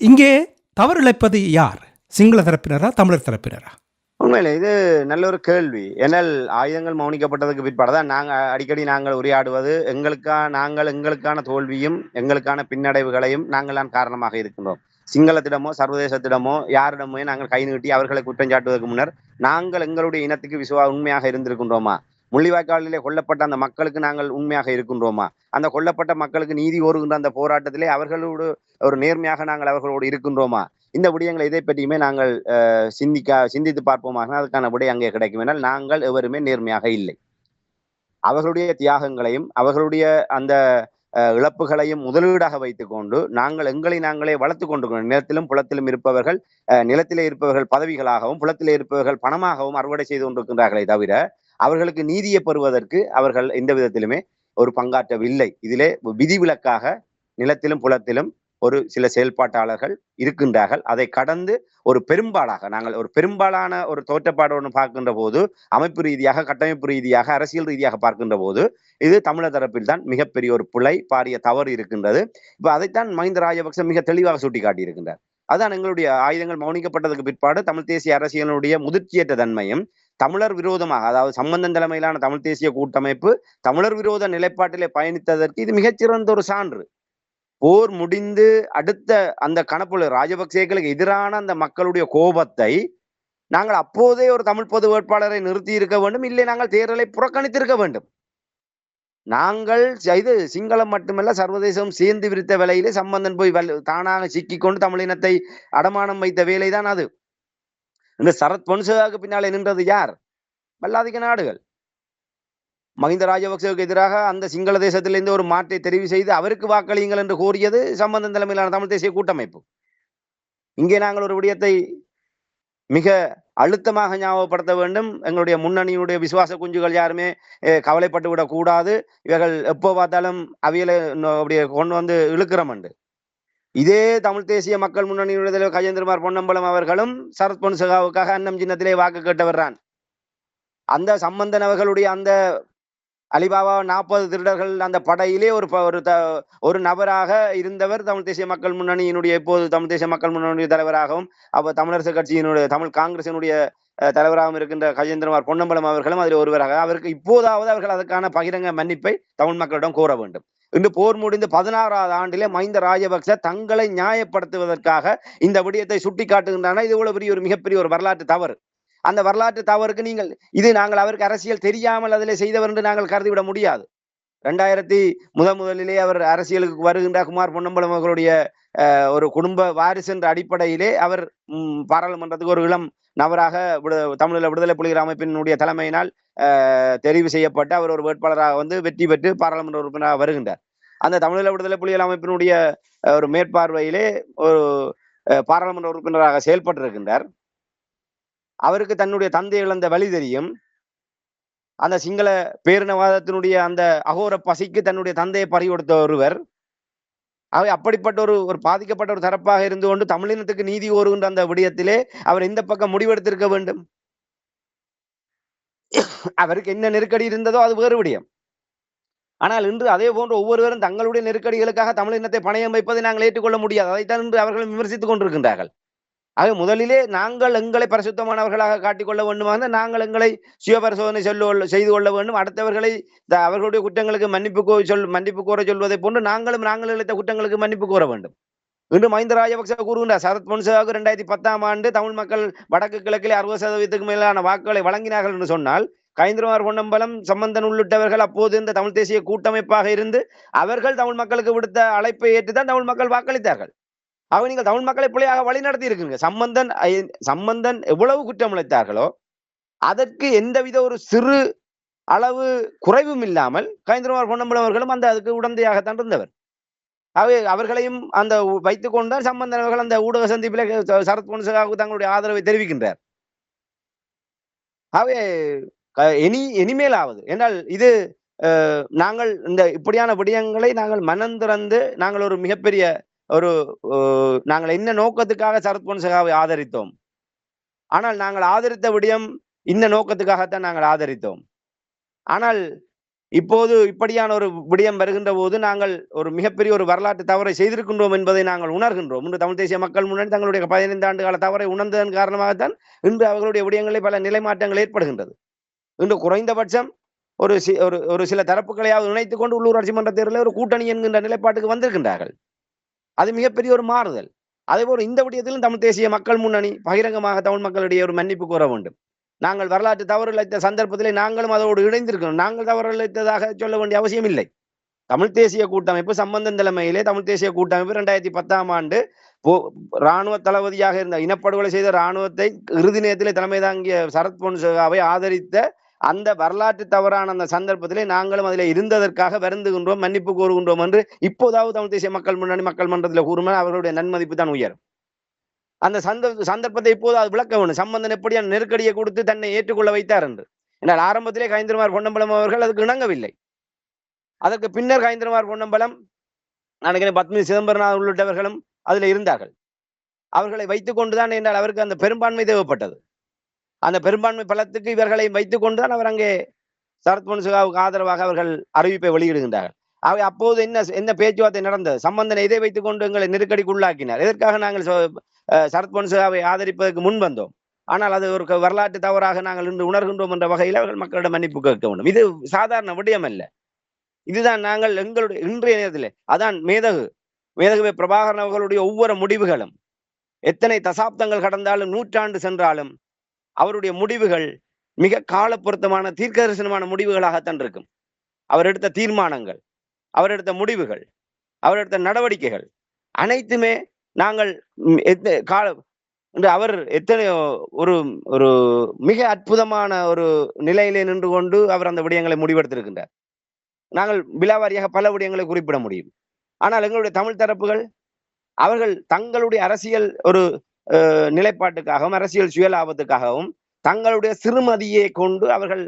S1: இங்கே தவறிழைப்பது யார்? சிங்கள தரப்பினரா தமிழர் தரப்பினரா?
S2: உண்மையில இது நல்ல ஒரு கேள்வி. ஏனால் ஆயுதங்கள் மௌனிக்கப்பட்டதுக்கு பிற்பாடுதான் நாங்க அடிக்கடி நாங்கள் உரையாடுவது. எங்களுக்கான நாங்கள் எங்களுக்கான தோல்வியும் எங்களுக்கான பின்னடைவுகளையும் நாங்கள் தான் காரணமாக இருக்கின்றோம். சிங்களத்திடமோ சர்வதேசத்திடமோ யாரிடமோ நாங்கள் கை நீட்டி அவர்களை குற்றம் சாட்டுவதற்கு முன்னர் நாங்கள் எங்களுடைய இனத்துக்கு விசுவா உண்மையாக இருந்திருக்கின்றோமா? முள்ளிவாய்க்காலிலே கொல்லப்பட்ட அந்த மக்களுக்கு நாங்கள் உண்மையாக இருக்கின்றோமா? அந்த கொல்லப்பட்ட மக்களுக்கு நீதி கோருகின்ற அந்த போராட்டத்திலே அவர்களோடு ஒரு நேர்மையாக நாங்கள் அவர்களோடு இருக்கின்றோமா? இந்த விடயங்களை இதை பற்றியுமே நாங்கள் அஹ், சிந்திக்க சிந்தித்து பார்ப்போமாக அதுக்கான விடை அங்கே கிடைக்கும் என்றால் நாங்கள் எவருமே நேர்மையாக இல்லை. அவர்களுடைய தியாகங்களையும் அவர்களுடைய அந்த அஹ், இழப்புகளையும் முதலீடாக வைத்துக்கொண்டு நாங்கள் எங்களை நாங்களே வளர்த்து கொண்டு நிலத்திலும் புலத்திலும் இருப்பவர்கள் அஹ், நிலத்திலே இருப்பவர்கள் பதவிகளாகவும் புலத்திலே இருப்பவர்கள் பணமாகவும் அறுவடை செய்து கொண்டிருக்கின்றார்களே தவிர அவர்களுக்கு நீதியை பெறுவதற்கு அவர்கள் எந்த விதத்திலுமே ஒரு பங்காற்றவில்லை. இதிலே விதிவிலக்காக நிலத்திலும் புலத்திலும் ஒரு சில செயல்பாட்டாளர்கள் இருக்கின்றார்கள். அதை கடந்து ஒரு பெரும்பாலாக நாங்கள் ஒரு பெரும்பாலான ஒரு தோற்றப்பாடு ஒன்று பார்க்கின்ற போது அமைப்பு ரீதியாக கட்டமைப்பு ரீதியாக அரசியல் ரீதியாக பார்க்கின்ற போது இது தமிழர் தரப்பில் தான் மிகப்பெரிய ஒரு பிழை பாரிய தவறு இருக்கின்றது. இப்ப அதைத்தான் மஹிந்த ராஜபக்ச மிக தெளிவாக சுட்டிக்காட்டியிருக்கின்றார். அதான் எங்களுடைய ஆயுதங்கள் மௌனிக்கப்பட்டதுக்கு பிற்பாடு தமிழ் தேசிய அரசியலினுடைய முதிர்ச்சியற்ற தன்மையும் தமிழர் விரோதமாக அதாவது சம்பந்தன் தலைமையிலான தமிழ் தேசிய கூட்டமைப்பு தமிழர் விரோத நிலைப்பாட்டிலே பயணித்ததற்கு இது மிகச்சிறந்த ஒரு சான்று. போர் முடிந்து அடுத்த அந்த கணப்புல ராஜபக்சேக்களுக்கு எதிரான அந்த மக்களுடைய கோபத்தை நாங்கள் அப்போதே ஒரு தமிழ் பொது வேட்பாளரை நிறுத்தி இருக்க வேண்டும் இல்லை நாங்கள் தேர்தலை புறக்கணித்திருக்க வேண்டும். நாங்கள் இது சிங்களம் மட்டுமல்ல சர்வதேசம் சேர்ந்து விரித்த வேலையிலே சம்பந்தன் போய் தானாக சிக்கிக்கொண்டு தமிழினத்தை அடமானம் வைத்த வேலைதான் அது. இந்த சரத் பொன்சேகாவுக்கு பின்னாலே நின்றது யார்? வல்லாதிக்க நாடுகள். மஹிந்த ராஜபக்சேவுக்கு எதிராக அந்த சிங்கள தேசத்திலிருந்து ஒரு மாற்றை தெரிவு செய்து அவருக்கு வாக்களியுங்கள் என்று கூறியது சம்பந்தன் தலைமையிலான தமிழ் தேசிய கூட்டமைப்பு. இங்கே நாங்கள் ஒரு விடயத்தை மிக அழுத்தமாக ஞாபகப்படுத்த வேண்டும். எங்களுடைய முன்னணியுடைய விசுவாச குஞ்சுகள் யாருமே கவலைப்பட்டு விடக் கூடாது இவர்கள் எப்போ பார்த்தாலும் அவியலை அப்படியே கொண்டு வந்து இழுக்கிறமண்டு இதே தமிழ் தேசிய மக்கள் முன்னணி தலைவர் கஜேந்திரமார் பொன்னம்பலம் அவர்களும் சரத் பொன்சகாவுக்காக அன்னம் சின்னத்திலே வாக்கு கட்டுவர்றான் அந்த சம்பந்தன் அவர்களுடைய அந்த அலிபாபா நாற்பது திருடர்கள் அந்த படையிலே ஒரு ஒரு த ஒரு நபராக இருந்தவர் தமிழ் தேசிய மக்கள் முன்னணியினுடைய இப்போது தமிழ் தேசிய மக்கள் முன்னணியுடைய தலைவராகவும் அப்போ தமிழரசு கட்சியினுடைய தமிழ் காங்கிரசினுடைய தலைவராகவும் இருக்கின்ற கஜேந்திரமார் பொன்னம்பலம் அவர்களும் அதில் ஒருவராக அவருக்கு இப்போதாவது அவர்கள் அதற்கான பகிரங்க மன்னிப்பை தமிழ் மக்களிடம் கோர வேண்டும். இன்று போர் முடிந்து பதினாறாவது ஆண்டிலே மஹிந்த ராஜபக்ச தங்களை நியாயப்படுத்துவதற்காக இந்த விடயத்தை சுட்டி காட்டுகின்றன இது இவ்வளவு பெரிய ஒரு மிகப்பெரிய ஒரு வரலாற்று தவறு. அந்த வரலாற்று தவறுக்கு நீங்கள் இது நாங்கள் அவருக்கு அரசியல் தெரியாமல் அதில் செய்தவர் என்று நாங்கள் கருதிவிட முடியாது. ரெண்டாயிரத்தி முதன் முதலிலே அவர் அரசியலுக்கு வருகின்ற குமார் பொன்னம்பலம் அவர்களுடைய அஹ், ஒரு குடும்ப வாரிசு என்ற அடிப்படையிலே அவர் பாராளுமன்றத்துக்கு ஒரு இளம் நபராக விடு தமிழீழ விடுதலை புலிகள் அமைப்பினுடைய தலைமையினால் தெரிவு செய்யப்பட்டு அவர் ஒரு வேட்பாளராக வந்து வெற்றி பெற்று பாராளுமன்ற உறுப்பினராக வருகின்றார். அந்த தமிழீழ விடுதலை புலிகள் அமைப்பினுடைய ஒரு மேற்பார்வையிலே ஒரு பாராளுமன்ற உறுப்பினராக செயல்பட்டிருக்கின்றார். அவருக்கு தன்னுடைய தந்தை இழந்த வழி தெரியும். அந்த சிங்கள பேரினவாதத்தினுடைய அந்த அகோர பசிக்கு தன்னுடைய தந்தையை பறி கொடுத்த ஒருவர் அவை அப்படிப்பட்ட ஒரு ஒரு பாதிக்கப்பட்ட ஒரு தரப்பாக இருந்து கொண்டு தமிழினத்துக்கு நீதி கோருகின்ற அந்த விடயத்திலே அவர் இந்த பக்கம் முடிவெடுத்திருக்க வேண்டும். அவருக்கு என்ன நெருக்கடி இருந்ததோ அது வேறு விடயம். ஆனால் இன்று அதே போன்று ஒவ்வொருவரும் தங்களுடைய நெருக்கடிகளுக்காக தமிழினத்தை பணையம் வைப்பதை நாங்கள் ஏற்றுக்கொள்ள முடியாது. அதைத்தான் இன்று அவர்கள் விமர்சித்துக் கொண்டிருக்கின்றார்கள். ஆக முதலிலே நாங்கள் எங்களை பரிசுத்தமானவர்களாக காட்டிக்கொள்ள வேண்டுமாக நாங்கள் எங்களை சுய பரிசோதனை சொல்ல செய்து கொள்ள வேண்டும். அடுத்தவர்களை அவர்களுடைய குற்றங்களுக்கு மன்னிப்பு கோ சொல் மன்னிப்பு கோர சொல்வதை போன்று நாங்களும் நாங்கள் இழைத்த குற்றங்களுக்கு மன்னிப்பு கோர வேண்டும். இன்று மஹிந்த ராஜபக்ச கூறுகின்றார் சரத் பொன்சேகாவுக்கு ரெண்டாயிரத்தி பத்தாம் ஆண்டு தமிழ் மக்கள் வடக்கு கிழக்கிலே அறுபது சதவீதத்துக்கு மேலான வாக்குகளை வழங்கினார்கள் என்று சொன்னால் கைந்திரமார் பொன்னம்பலம் சம்பந்தன் உள்ளிட்டவர்கள் அப்போது இந்த தமிழ் தேசிய கூட்டமைப்பாக இருந்து அவர்கள் தமிழ் மக்களுக்கு விடுத்த அழைப்பை ஏற்றுதான் தமிழ் மக்கள் வாக்களித்தார்கள். ஆக நீங்கள் தமிழ் மக்களை பிள்ளையாக வழி நடத்தி இருக்கீங்க சம்பந்தன் சம்பந்தன் எவ்வளவு குற்றம் உழைத்தார்களோ அதற்கு எந்தவித ஒரு சிறு அளவு குறைவும் இல்லாமல் கைந்திரமார் பொன்னம்பலம் அவர்களும் அந்த அதுக்கு உடந்தையாகத்தான் இருந்தவர். ஆகவே அவர்களையும் அந்த வைத்துக் கொண்டால் சம்பந்தன் அவர்கள் அந்த ஊடக சந்திப்பிலே சரத் பொன்சகாவுக்கு தங்களுடைய ஆதரவை தெரிவிக்கின்றார். ஆகவே இனி இனிமேலாவது என்றால் இது அஹ், நாங்கள் இந்த இப்படியான விடயங்களை நாங்கள் மனம் திறந்து நாங்கள் ஒரு மிகப்பெரிய ஒரு நாங்கள் என்ன நோக்கத்துக்காக சரத் பொன்சகாவை ஆதரித்தோம். ஆனால் நாங்கள் ஆதரித்த விடயம் இந்த நோக்கத்துக்காகத்தான் நாங்கள் ஆதரித்தோம். ஆனால் இப்போது இப்படியான ஒரு விடயம் வருகின்ற போது நாங்கள் ஒரு மிகப்பெரிய ஒரு வரலாற்று தவறை செய்திருக்கின்றோம் என்பதை நாங்கள் உணர்கின்றோம். இன்று தமிழ் தேசிய மக்கள் முன்னணி தங்களுடைய பதினைந்து ஆண்டு கால தவறை உணர்ந்ததன் காரணமாகத்தான் இன்று அவர்களுடைய விடயங்களில் பல நிலைமாற்றங்கள் ஏற்படுகின்றது. இன்று குறைந்தபட்சம் ஒரு சி ஒரு ஒரு சில தரப்புகளையாவது இணைத்துக் கொண்டு உள்ளூராட்சி மன்ற தேர்தலில் ஒரு கூட்டணி என்கின்ற நிலைப்பாட்டுக்கு வந்திருக்கின்றார்கள். அது மிகப்பெரிய ஒரு மாறுதல். அதே போல் இந்த விடயத்திலும் தமிழ் தேசிய மக்கள் முன்னணி பகிரங்கமாக தமிழ் மக்களிடையே ஒரு மன்னிப்பு கோர வேண்டும். நாங்கள் வரலாற்று தவறு இழைத்த சந்தர்ப்பத்திலே நாங்களும் அதோடு இணைந்திருக்கிறோம் நாங்கள் தவறு இழைத்ததாக சொல்ல வேண்டிய அவசியம் இல்லை. தமிழ் தேசிய கூட்டமைப்பு சம்பந்தன் தலைமையிலே தமிழ் தேசிய கூட்டமைப்பு ரெண்டாயிரத்தி பத்தாம் ஆண்டு போ இராணுவ தளபதியாக இருந்த இனப்படுகொலை செய்த இராணுவத்தை இறுதி நேரத்திலே தலைமை தாங்கிய சரத் பொன்சேகாவை ஆதரித்த அந்த வரலாற்று தவறான அந்த சந்தர்ப்பத்திலே நாங்களும் அதில் இருந்ததற்காக வருந்துகின்றோம் மன்னிப்பு கோருகின்றோம் என்று இப்போதாவது தமிழ் தேசிய மக்கள் முன்னணி மக்கள் மன்றத்தில் கூறுமே அவர்களுடைய நன்மதிப்பு தான் உயரும். அந்த சந்த சந்தர்ப்பத்தை இப்போது அது விளக்க வேண்டும். சம்பந்தன் எப்படி அந்த நெருக்கடியை கொடுத்து தன்னை ஏற்றுக்கொள்ள வைத்தார் என்று. என்றால் ஆரம்பத்திலே கைந்திரமார் பொன்னம்பலம் அவர்கள் அதுக்கு இணங்கவில்லை. அதற்கு பின்னர் கைந்திரமார் பொன்னம்பலம் நினைக்கிறேன் பத்மினி சிதம்பரநாத் உள்ளிட்டவர்களும் அதில் இருந்தார்கள். அவர்களை வைத்துக் கொண்டுதான் என்றால் அவருக்கு அந்த பெரும்பான்மை தேவைப்பட்டது. அந்த பெரும்பான்மை பலத்துக்கு இவர்களை வைத்துக் கொண்டுதான் அவர் அங்கே சரத் பொன்சுகாவுக்கு ஆதரவாக அவர்கள் அறிவிப்பை வெளியிடுகின்றார்கள். அவை அப்போது என்ன என்ன பேச்சுவார்த்தை நடந்தது? சம்பந்தனை இதை வைத்துக் கொண்டு எங்களை நெருக்கடிக்கு உள்ளாக்கினார். எதற்காக நாங்கள் சொ- சரத் பொன்சுகாவை ஆதரிப்பதற்கு முன் வந்தோம்? ஆனால் அது ஒரு வரலாற்று தவறாக நாங்கள் இன்று உணர்கின்றோம் என்ற வகையில் அவர்கள் மக்களிடம் மன்னிப்பு கேட்க வேண்டும். இது சாதாரண விடயம் அல்ல. இதுதான் நாங்கள் எங்களுடைய இன்றைய நேரத்தில் அதான் மேதகு மேதகுவே பிரபாகரன் அவர்களுடைய ஒவ்வொரு முடிவுகளும் எத்தனை தசாப்தங்கள் கடந்தாலும் நூற்றாண்டு சென்றாலும் அவருடைய முடிவுகள் மிக கால பொருத்தமான தீர்க்க தரிசனமான முடிவுகளாகத்தான் இருக்கும். அவர் எடுத்த தீர்மானங்கள் அவர் எடுத்த முடிவுகள் அவர் எடுத்த நடவடிக்கைகள் அனைத்துமே நாங்கள் எத்த- கால அவர் எத்தனையோ ஒரு ஒரு மிக அற்புதமான ஒரு நிலையிலே நின்று கொண்டு அவர் அந்த விடயங்களை முடிவெடுத்திருக்கின்றார். நாங்கள் விலாவாரியாக பல விடயங்களை குறிப்பிட முடியும். ஆனால் எங்களுடைய தமிழ் தரப்புகள் அவர்கள் தங்களுடைய அரசியல் ஒரு நிலைப்பாட்டுக்காகவும் அரசியல் சுயலாபத்துக்காகவும் தங்களுடைய சிறுமதியை கொண்டு அவர்கள்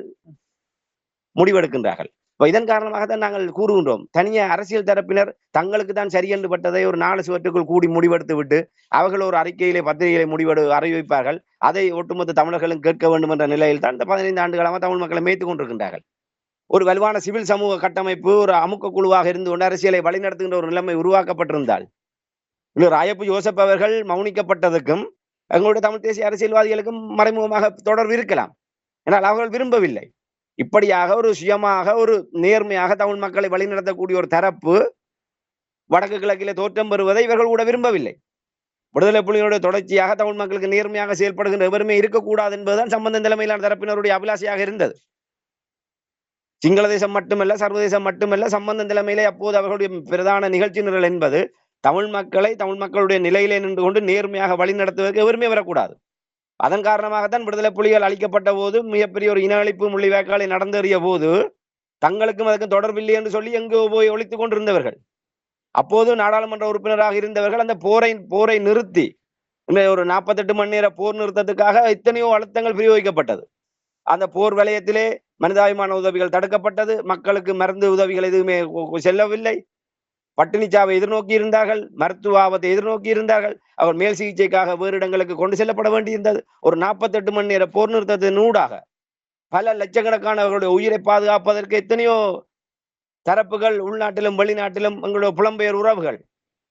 S2: முடிவெடுக்கின்றார்கள். இப்போ இதன் காரணமாக தான் நாங்கள் கூறுகின்றோம். தனியாக அரசியல் தரப்பினர் தங்களுக்கு தான் சரி என்று பட்டதை ஒரு நாலு சுவற்றுக்குள் கூடி முடிவெடுத்து விட்டு அவர்கள் ஒரு அறிக்கையிலே பத்திரிகையிலே முடிவெடு அறிவிப்பார்கள். அதை ஒட்டுமொத்த தமிழர்களும் கேட்க வேண்டும் என்ற நிலையில் தான் இந்த பதினைந்து ஆண்டுகளாக தமிழ் மக்களை மேய்த்து கொண்டிருக்கின்றார்கள். ஒரு வலுவான சிவில் சமூக கட்டமைப்பு ஒரு அமுக்க குழுவாக இருந்து கொண்டு அரசியலை வழிநடத்துகின்ற ஒரு நிலைமை உருவாக்கப்பட்டிருந்தால் இன்னும் ராயப்பு ஜோசப் அவர்கள் மௌனிக்கப்பட்டதுக்கும் எங்களுடைய தமிழ் தேசிய அரசியல்வாதிகளுக்கும் மறைமுகமாக தொடர்பு இருக்கலாம். ஆனால் அவர்கள் விரும்பவில்லை. இப்படியாக ஒரு சுயமாக ஒரு நேர்மையாக தமிழ் மக்களை வழிநடத்தக்கூடிய ஒரு தரப்பு வடக்கு கிழக்கிலே தோற்றம் பெறுவதை இவர்கள் கூட விரும்பவில்லை. விடுதலை புலிகளுடைய தொடர்ச்சியாக தமிழ் மக்களுக்கு நேர்மையாக செயல்படுகின்ற எவருமே இருக்கக்கூடாது என்பதுதான் சம்பந்த நிலைமையிலான தரப்பினருடைய அபிலாஷையாக இருந்தது. சிங்கள தேசம் மட்டுமல்ல சர்வதேசம் மட்டுமல்ல சம்பந்த நிலைமையிலே அப்போது அவர்களுடைய பிரதான நிகழ்ச்சி நிரல் என்பது தமிழ் மக்களை தமிழ் மக்களுடைய நிலையிலே நின்று கொண்டு நேர்மையாக வழிநடத்துவதற்கு எவருமே வரக்கூடாது. அதன் காரணமாகத்தான் விடுதலை புலிகள் அளிக்கப்பட்ட போது மிகப்பெரிய ஒரு இன அழிப்பு முள்ளிவாய்க்காலை நடந்தேறிய போது தங்களுக்கும் அதுக்கும் தொடர்பில்லை என்று சொல்லி எங்கோ போய் ஒழித்துக் கொண்டிருந்தவர்கள். அப்போது நாடாளுமன்ற உறுப்பினராக இருந்தவர்கள் அந்த போரை போரை நிறுத்தி ஒரு நாற்பத்தெட்டு மணி நேர போர் நிறுத்தத்துக்காக எத்தனையோ அழுத்தங்கள் பிரயோகிக்கப்பட்டது. அந்த போர் வலயத்திலே மனிதாபிமான உதவிகள் தடுக்கப்பட்டது. மக்களுக்கு மருந்து உதவிகள் எதுவுமே செல்லவில்லை. பட்டினிச்சாவை எதிர்நோக்கி இருந்தார்கள் மருத்துவ ஆபத்தை எதிர்நோக்கி இருந்தார்கள் அவர் மேல் சிகிச்சைக்காக வேறு இடங்களுக்கு கொண்டு செல்லப்பட வேண்டியிருந்தது. ஒரு நாற்பத்தெட்டு மணி நேர போர் நிறுத்தத்தின் ஊடாக பல லட்சக்கணக்கானவர்களுடைய உயிரை பாதுகாப்பதற்கு எத்தனையோ தரப்புகள் உள்நாட்டிலும் வெளிநாட்டிலும் எங்களுடைய புலம்பெயர் உறவுகள்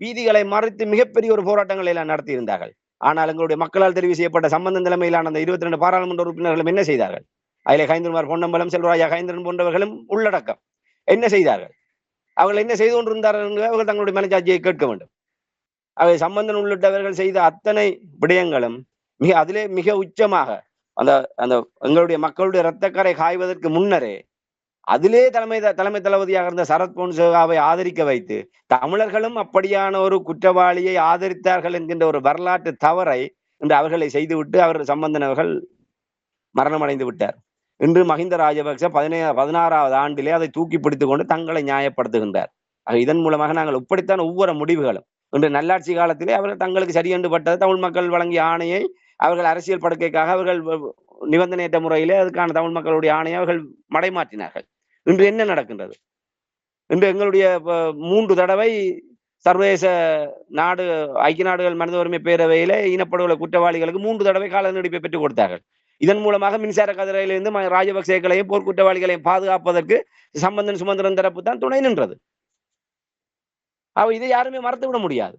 S2: வீதிகளை மறைத்து மிகப்பெரிய ஒரு போராட்டங்களை எல்லாம் நடத்தியிருந்தார்கள். ஆனால் எங்களுடைய மக்களால் தெரிவு செய்யப்பட்ட சம்பந்த நிலைமையிலான அந்த இருபத்தி ரெண்டு பாராளுமன்ற உறுப்பினர்களும் என்ன செய்தார்கள்? அதிலே கைந்தன்மார் பொன்னம்பலம் செல்வராஜா கைந்தன் போன்றவர்களும் உள்ளடக்கம். என்ன செய்தார்கள்? அவர்கள் என்ன செய்து கொண்டிருந்தார்கள் என்று அவர்கள் தங்களுடைய மனச்சாட்சியை கேட்க வேண்டும். அவை சம்பந்தன் உள்ளிட்டவர்கள் செய்த அத்தனை விடயங்களும் மிக அதிலே மிக உச்சமாக அந்த அந்த எங்களுடைய மக்களுடைய இரத்தக்கரை காய்வதற்கு முன்னரே அதிலே தலைமை த- தலைமை தளபதியாக இருந்த சரத் பொன்சேகாவை ஆதரிக்க வைத்து தமிழர்களும் அப்படியான ஒரு குற்றவாளியை ஆதரித்தார்கள் என்கின்ற ஒரு வரலாற்று தவறை இன்று அவர்களை செய்துவிட்டு அவர் சம்பந்தன் அவர்கள் மரணமடைந்து விட்டார். இன்று மஹிந்த ராஜபக்ச பதினே பதினாறாவது ஆண்டிலே அதை தூக்கி பிடித்து கொண்டு தங்களை நியாயப்படுத்துகின்றார். இதன் மூலமாக நாங்கள் இப்படித்தான் ஒவ்வொரு முடிவுகளும். இன்று நல்லாட்சி காலத்திலே அவர்கள் தங்களுக்கு சரியென்று பட்டது தமிழ் மக்கள் வழங்கிய ஆணையை அவர்கள் அரசியல் படுக்கைக்காக அவர்கள் நிபந்தனையற்ற முறையிலே அதுக்கான தமிழ் மக்களுடைய ஆணையை அவர்கள் மடைமாற்றினார்கள். இன்று என்ன நடக்கின்றது? இன்று எங்களுடைய மூன்று தடவை சர்வதேச நாடு ஐக்கிய நாடுகள் மனித உரிமை பேரவையில இனப்படுகொலை குற்றவாளிகளுக்கு மூன்று தடவை கால நீடிப்பை பெற்றுக் கொடுத்தார்கள். இதன் மூலமாக மின்சார கதிரையிலிருந்து ராஜபக்சேக்களையும் போர்க்குற்றவாளிகளையும் பாதுகாப்பதற்கு சம்பந்தன் சுமந்திரன் தரப்பு தான் துணை நின்றது. அவ இதை யாருமே மறந்து விட முடியாது.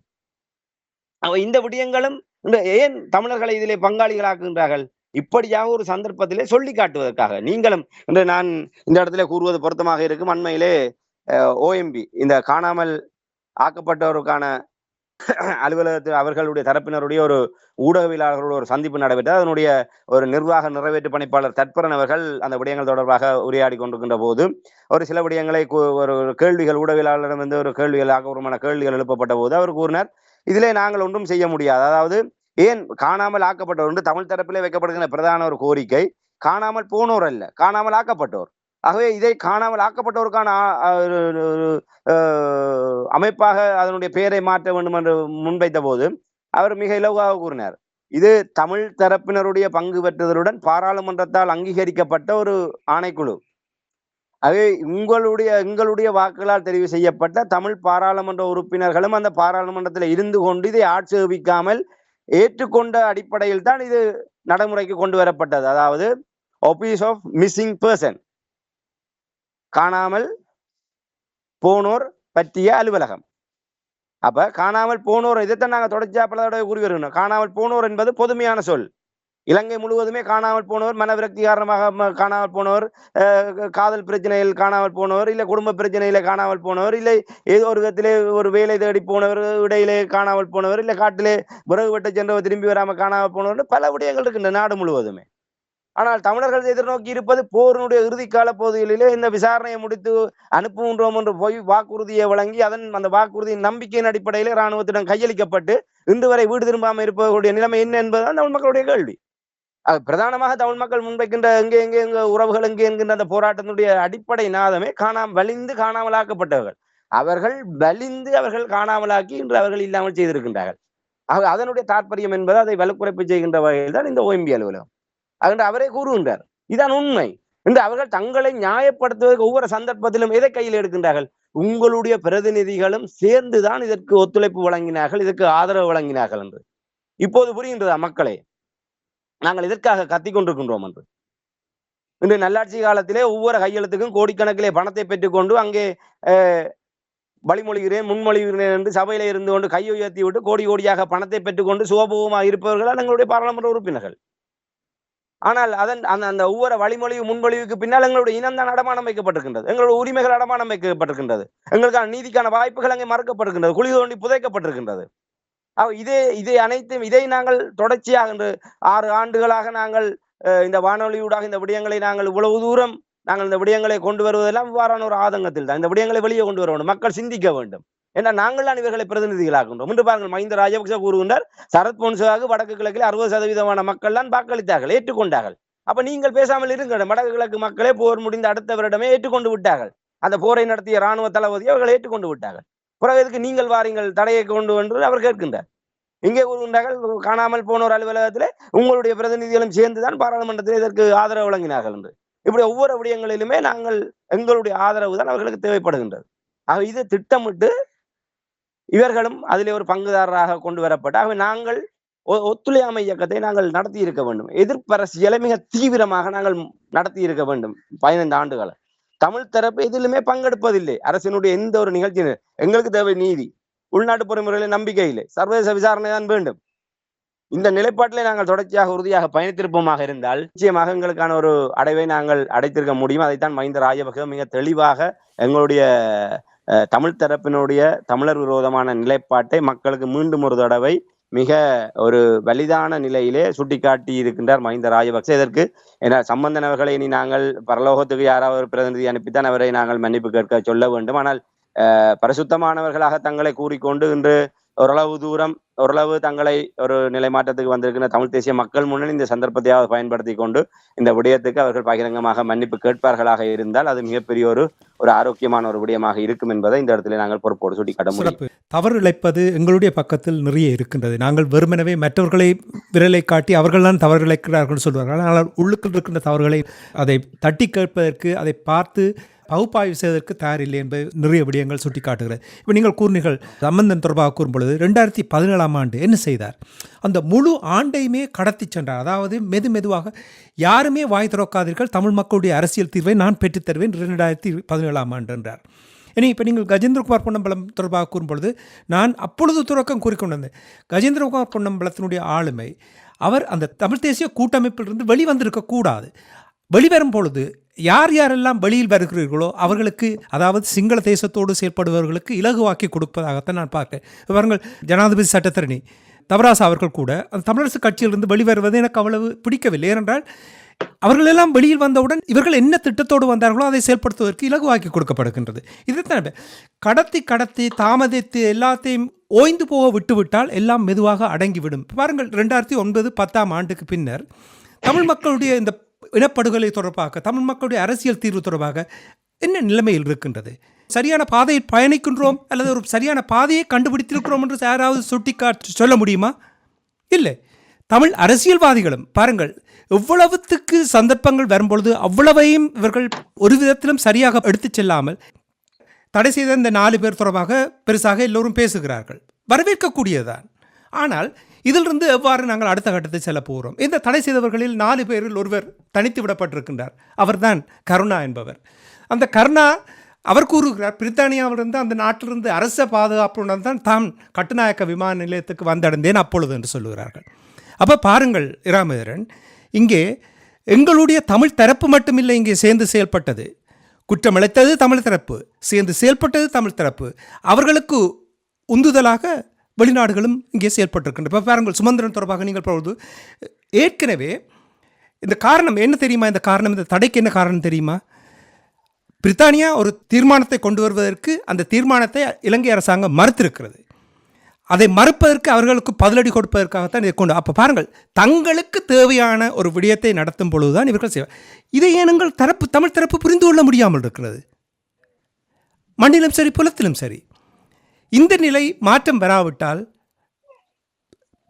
S2: அவ இந்த விடயங்களும் இந்த ஏன் தமிழர்களை இதிலே பங்காளிகளாக்குகின்றார்கள்? இப்படியாக ஒரு சந்தர்ப்பத்திலே சொல்லி காட்டுவதற்காக. நீங்களும் என்று நான் இந்த இடத்துல கூறுவது பொருத்தமாக இருக்கும். அண்மையிலே ஓஎம்பி இந்த காணாமல் ஆக்கப்பட்டவருக்கான அலுவலகத்தில் அவர்களுடைய தரப்பினருடைய ஒரு ஊடகவியலாளர்களோட ஒரு சந்திப்பு நடைபெற்றது. அதனுடைய ஒரு நிர்வாக நிறைவேற்று பணிப்பாளர் தற்பரன் அவர்கள் அந்த விடயங்கள் தொடர்பாக உரையாடி கொண்டிருக்கின்ற போது ஒரு சில விடயங்களை ஒரு கேள்விகள் ஊடகவியலாளரிடம் வந்து ஒரு கேள்விகள் ஆக்கப்பூர்வமான கேள்விகள் எழுப்பப்பட்ட போது அவர் கூறினார் இதிலே நாங்கள் ஒன்றும் செய்ய முடியாது. அதாவது ஏன் காணாமல் ஆக்கப்பட்டவர் என்று தமிழ் தரப்பிலே வைக்கப்படுகிற பிரதான ஒரு கோரிக்கை காணாமல் போனோர் அல்ல காணாமல் ஆக்கப்பட்டோர். ஆகவே இதை காணாமல் ஆக்கப்பட்டோருக்கான அமைப்பாக அதனுடைய பெயரை மாற்ற வேண்டும் என்று முன்வைத்த போது அவர் மிக இலவாக கூறினார். இது தமிழ் தரப்பினருடைய பங்கு பெற்றதுடன் பாராளுமன்றத்தால் அங்கீகரிக்கப்பட்ட ஒரு ஆணைக்குழு. ஆகவே உங்களுடைய எங்களுடைய வாக்குகளால் தெரிவு செய்யப்பட்ட தமிழ் பாராளுமன்ற உறுப்பினர்களும் அந்த பாராளுமன்றத்தில் இருந்து கொண்டு இதை ஆட்சேபிக்காமல் ஏற்றுக்கொண்ட அடிப்படையில் தான் இது நடைமுறைக்கு கொண்டு வரப்பட்டது. அதாவது ஆபீஸ் ஆஃப் மிஸ்ஸிங் பர்சன் காணாமல் போனோர் பற்றிய அலுவலகம். அப்ப காணாமல் போனோர் இதைத்தான் நாங்கள் தொடர்ச்சியா பல தடவை கூறி வருகிறோம் காணாமல் போனோர் என்பது பொதுமையான சொல். இலங்கை முழுவதுமே காணாமல் போனவர் மனவிரக்தி காரணமாக காணாமல் போனவர் காதல் பிரச்சனையில் காணாமல் போனவர் இல்லை குடும்ப பிரச்சனையில காணாமல் போனவர் இல்லை ஏதோ ஒரு விதத்திலே ஒரு வேலை தேடி போனவர் இடையிலே காணாமல் போனவர் இல்லை காட்டிலே விறகு வெட்ட சென்றவர் திரும்பி வராமல் காணாமல் போனவர் பல விடயங்கள் இருக்கின்ற நாடு முழுவதுமே. ஆனால் தமிழர்கள் எதிர்நோக்கி இருப்பது போரினுடைய இறுதிக்கால பகுதிகளிலே இந்த விசாரணையை முடித்து அனுப்புகின்றோம் என்று போய் வாக்குறுதியை வழங்கி அதன் அந்த வாக்குறுதியின் நம்பிக்கையின் அடிப்படையிலே இராணுவத்திடம் கையளிக்கப்பட்டு இன்று வரை வீடு திரும்பாமல் இருப்பவர்களுடைய நிலைமை என்ன என்பதுதான் தமிழ் மக்களுடைய கேள்வி. அது பிரதானமாக தமிழ் மக்கள் முன்வைக்கின்ற எங்கே எங்கே எங்க உறவுகள் எங்கே என்கின்ற அந்த போராட்டத்தினுடைய அடிப்படை நாதமே காணாம வலிந்து காணாமலாக்கப்பட்டவர்கள். அவர்கள் வலிந்து அவர்கள் காணாமலாக்கி இன்று அவர்கள் இல்லாமல் செய்திருக்கின்றார்கள். ஆக அதனுடைய தாற்பயம் என்பது அதை வலுக்குறைப்பு செய்கின்ற வகையில் தான் இந்த ஓஎம்பி அலுவலகம். அதுண்டு அவரே கூறுகின்றார். இதான் உண்மை. இந்த அவர்கள் தங்களை நியாயப்படுத்துவதற்கு ஒவ்வொரு சந்தர்ப்பத்திலும் எதை கையில் எடுக்கின்றார்கள்? உங்களுடைய பிரதிநிதிகளும் சேர்ந்துதான் இதற்கு ஒத்துழைப்பு வழங்கினார்கள் இதற்கு ஆதரவு வழங்கினார்கள் என்று. இப்போது புரிகின்றதா மக்களே? நாங்கள் இதற்காக கத்திக் கொண்டிருக்கின்றோம் என்று? இன்று நல்லாட்சி காலத்திலே ஒவ்வொரு கையெழுத்துக்கும் கோடிக்கணக்கிலே பணத்தை பெற்றுக்கொண்டு அங்கே அஹ், வழிமொழிகிறேன் முன்மொழிகிறேன் என்று சபையில இருந்து கொண்டு கை உயர்த்தி விட்டு கோடி கோடியாக பணத்தை பெற்றுக்கொண்டு சுகபோகமாக இருப்பவர்கள் எங்களுடைய பாராளுமன்ற உறுப்பினர்கள். ஆனால் அதன் அந்த அந்த ஒவ்வொரு வழிமொழிவு முன்மொழிவுக்கு பின்னால் எங்களுடைய இனம் தான் அடமானம் வைக்கப்பட்டிருக்கின்றது. எங்களுடைய உரிமைகள் அடமானம் வைக்கப்பட்டிருக்கின்றது. எங்களுக்கான நீதிக்கான வாய்ப்புகள் அங்கே மறக்கப்படுகின்றது குழி தோண்டி புதைக்கப்பட்டிருக்கின்றது. இதே இதை அனைத்தும் இதை நாங்கள் தொடர்ச்சியாக என்று ஆறு ஆண்டுகளாக நாங்கள் அஹ், இந்த வானொலியூடாக இந்த விடயங்களை நாங்கள் இவ்வளவு தூரம் நாங்கள் இந்த விடயங்களை கொண்டு வருவதெல்லாம் இவ்வாறான ஒரு ஆதங்கத்தில் தான் இந்த விடயங்களை வெளியே கொண்டு வர வேண்டும். மக்கள் சிந்திக்க வேண்டும். ஏன்னா நாங்கள்தான் இவர்களை பிரதிநிதிகளாகின்றோம் இன்று பாருங்கள் மஹிந்த ராஜபக்ச கூறுகின்றார் சரத் பொன்சேகாவுக்கு வடக்கு கிழக்கில் அறுபது சதவீதமான மக்கள் தான் வாக்களித்தார்கள் ஏற்றுக்கொண்டார்கள். அப்ப நீங்கள் பேசாமல் இருங்கள் வடக்கு கிழக்கு மக்களே போர் முடிந்த அடுத்த வருடமே ஏற்றுக்கொண்டு விட்டார்கள். அந்த போரை நடத்திய ராணுவ தளபதி அவர்கள் ஏற்றுக்கொண்டு விட்டார்கள். பிறகு நீங்கள் வாரீங்கள் தடையை கொண்டு என்று அவர் கேட்கின்றார். இங்கே கூறுகின்றார்கள் காணாமல் போன ஒரு அலுவலகத்திலே உங்களுடைய பிரதிநிதிகளும் சேர்ந்துதான் பாராளுமன்றத்தில் இதற்கு ஆதரவு வழங்கினார்கள் என்று. இப்படி ஒவ்வொரு விடயங்களிலுமே நாங்கள் எங்களுடைய ஆதரவு தான் அவர்களுக்கு தேவைப்படுகின்றது. ஆக இது திட்டமிட்டு இவர்களும் அதிலே ஒரு பங்குதாரராக கொண்டு வரப்பட்ட ஆகவே நாங்கள் ஒ- ஒத்துழையாமை இயக்கத்தை நாங்கள் நடத்தி இருக்க வேண்டும். எதிர்ப்பரசியலை மிக தீவிரமாக நாங்கள் நடத்தி இருக்க வேண்டும் பதினைந்து ஆண்டுகளை தமிழ் தரப்பு எதிலுமே பங்கெடுப்பதில்லை. அரசினுடைய எந்த ஒரு நிகழ்ச்சியும் எங்களுக்கு தேவை நீதி. உள்நாட்டு பொறிமுறைகளில் நம்பிக்கை இல்லை சர்வதேச விசாரணை தான் வேண்டும். இந்த நிலைப்பாட்டிலே நாங்கள் தொடர்ச்சியாக உறுதியாக பயணித்திருப்போமாக இருந்தால் நிச்சயமாக எங்களுக்கான ஒரு அடைவை நாங்கள் அடைத்திருக்க முடியும். அதைத்தான் மஹிந்த ராஜபக்ச மிக தெளிவாக எங்களுடைய தமிழ் தரப்பினுடைய தமிழர் விரோதமான நிலைப்பாட்டை மக்களுக்கு மீண்டும் ஒரு தடவை மிக ஒரு வலிதான நிலையிலே சுட்டிக்காட்டி இருக்கின்றார் மஹிந்த ராஜபக்ச. இதற்கு என சம்பந்தன் அவர்களை இனி நாங்கள் பரலோகத்துக்கு யாராவது ஒரு பிரதிநிதி அனுப்பித்தான் அவரை நாங்கள் மன்னிப்பு கேட்க சொல்ல வேண்டும். ஆனால் அஹ், பரிசுத்தமானவர்களாக தங்களை கூறிக்கொண்டு இன்று ஓரளவு தூரம் ஓரளவு தங்களை ஒரு நிலை மாற்றத்துக்கு வந்திருக்கிற தமிழ் தேசிய மக்கள் முன்னணி இந்த சந்தர்ப்பத்தையாவது பயன்படுத்தி கொண்டு இந்த விடயத்துக்கு அவர்கள் பகிரங்கமாக மன்னிப்பு கேட்பார்களாக இருந்தால் அது மிகப்பெரிய ஒரு ஒரு ஆரோக்கியமான ஒரு விடயமாக இருக்கும் என்பதை இந்த இடத்துல நாங்கள் பொறுப்போடு சுட்டிக்காட்ட முடியும்.
S1: தவறு இழைப்பது எங்களுடைய பக்கத்தில் நிறைய இருக்கின்றது. நாங்கள் வெறுமனவே மற்றவர்களை விரலை காட்டி அவர்கள்தான் தவறு இழைக்கிறார்கள் சொல்வார்கள். ஆனால் உள்ளுக்குள் இருக்கின்ற தவறுகளை அதை தட்டி கேட்பதற்கு அதை பார்த்து பகுப்பாய்வு செய்வதற்கு தயாரில்லை என்பது நிறைய விடயங்கள் சுட்டிக்காட்டுகிறது. இப்போ நீங்கள் கூறினீர்கள் சம்பந்தன் தொடர்பாக கூறும்போது பொழுது ரெண்டாயிரத்தி பதினேழாம் ஆண்டு என்ன செய்தார்? அந்த முழு ஆண்டையுமே கடத்தி சென்றார். அதாவது மெது மெதுவாக யாருமே வாய் திறக்காதீர்கள் தமிழ் மக்களுடைய அரசியல் தீர்வை நான் பெற்றுத் தருவேன் ரெண்டாயிரத்தி பதினேழாம் ஆண்டு என்றார். இனி இப்போ நீங்கள் கஜேந்திரகுமார் பொன்னம்பலம் தொடர்பாக கூறும்பொழுது நான் அப்பொழுது துறக்கம் கூறிக்கொண்டது கஜேந்திரகுமார் பொன்னம்பலத்தினுடைய ஆளுமை அவர் அந்த தமிழ் தேசிய கூட்டமைப்பிலிருந்து வெளிவந்திருக்கக்கூடாது வெளிவரும் பொழுது யார் யாரெல்லாம் வெளியில் வருகிறீர்களோ அவர்களுக்கு அதாவது சிங்கள தேசத்தோடு செயல்படுபவர்களுக்கு இலகுவாக்கி கொடுப்பதாகத்தான் நான் பார்க்கிறேன் இவர்கள் ஜனாதிபதி சட்டத்தரணி தவராசா அவர்கள் கூட அந்த தமிழரசு கட்சியிலிருந்து வெளிவருவது எனக்கு அவ்வளவு பிடிக்கவில்லை. ஏனென்றால் அவர்கள் எல்லாம் வெளியில் வந்தவுடன் இவர்கள் என்ன திட்டத்தோடு வந்தார்களோ அதை செயல்படுத்துவதற்கு இலகுவாக்கி கொடுக்கப்படுகின்றது. இதுதான் கடத்தி கடத்தி தாமதித்து எல்லாத்தையும் ஓய்ந்து போக விட்டுவிட்டால் எல்லாம் மெதுவாக அடங்கிவிடும். பாருங்கள் ரெண்டாயிரத்தி ஒன்பது பத்தாம் ஆண்டுக்கு பின்னர் தமிழ் மக்களுடைய இந்த இனப்படுகொலை தொடர்பாக தமிழ் மக்களுடைய அரசியல் தீர்வு தொடர்பாக என்ன நிலைமையில் இருக்கின்றது? சரியான பாதையில் பயணிக்கின்றோம் அல்லது ஒரு சரியான பாதையை கண்டுபிடித்திருக்கிறோம் என்று யாராவது சுட்டிக்காட்டி சொல்ல முடியுமா? இல்லை. தமிழ் அரசியல்வாதிகளும் பாருங்கள் எவ்வளவுத்துக்கு சந்தர்ப்பங்கள் வரும்பொழுது அவ்வளவையும் இவர்கள் ஒரு விதத்திலும் சரியாக எடுத்துச் செல்லாமல் தடை செய்த இந்த நாலு பேர் தொடர்பாக பெருசாக எல்லோரும் பேசுகிறார்கள். வரவேற்கக்கூடியதுதான். ஆனால் இதிலிருந்து எவ்வாறு நாங்கள் அடுத்த கட்டத்தை செல்ல போகிறோம்? இந்த தடை செய்தவர்களில் நாலு பேரில் ஒருவர் தனித்து விடப்பட்டிருக்கின்றார். அவர்தான் கருணா என்பவர். அந்த கருணா அவர் கூறுகிறார் பிரித்தானியாவிலிருந்து அந்த நாட்டிலிருந்து அரச பாதுகாப்புடன் தான் தாம் கட்டுநாயக்க விமான நிலையத்துக்கு வந்தடைந்தேன் அப்பொழுது என்று சொல்லுகிறார்கள். அப்போ பாருங்கள் இராமதரன் இங்கே எங்களுடைய தமிழ் தரப்பு மட்டுமில்லை இங்கே சேர்ந்து செயல்பட்டது. குற்றமிழைத்தது தமிழ் தரப்பு சேர்ந்து செயல்பட்டது தமிழ் தரப்பு. அவர்களுக்கு உந்துதலாக வெளிநாடுகளும் இங்கே செயல்பட்டிருக்கின்றன இப்போ பாருங்கள் சுமந்திரன் தொடர்பாக நீங்கள் பொழுது ஏற்கனவே இந்த காரணம் என்ன தெரியுமா? இந்த காரணம் இந்த தடைக்கு என்ன காரணம் தெரியுமா? பிரித்தானியா ஒரு தீர்மானத்தை கொண்டு வருவதற்கு அந்த தீர்மானத்தை இலங்கை அரசாங்கம் மறுத்திருக்கிறது. அதை மறுப்பதற்கு அவர்களுக்கு பதிலடி கொடுப்பதற்காகத்தான் இதை கொண்டு அப்போ பாருங்கள் தங்களுக்கு தேவையான ஒரு விடயத்தை நடத்தும் பொழுதுதான் இவர்கள் செய்வார் இதை ஏனுங்கள் தரப்பு தமிழ் தரப்பு புரிந்து கொள்ள முடியாமல் இருக்கிறது? மண்ணிலும் சரி புலத்திலும் சரி. இந்த நிலை மாற்றம் வராவிட்டால்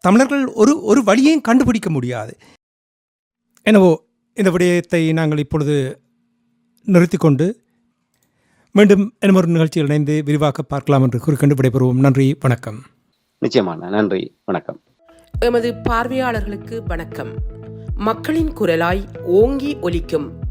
S1: தமிழர்கள் ஒரு ஒரு வழியையும் கண்டுபிடிக்க முடியாது. எனவே இந்த விடயத்தை நாங்கள் இப்பொழுது நிறுத்தி கொண்டு மீண்டும் இன்னும் ஒரு நிகழ்ச்சியில் இணைந்து விரிவாக்க பார்க்கலாம் என்று குறிக்கொண்டு விடைபெறுவோம். நன்றி வணக்கம்.
S2: நிச்சயமான நன்றி வணக்கம்.
S3: எமது பார்வையாளர்களுக்கு வணக்கம். மக்களின் குரலாய் ஓங்கி ஒலிக்கும்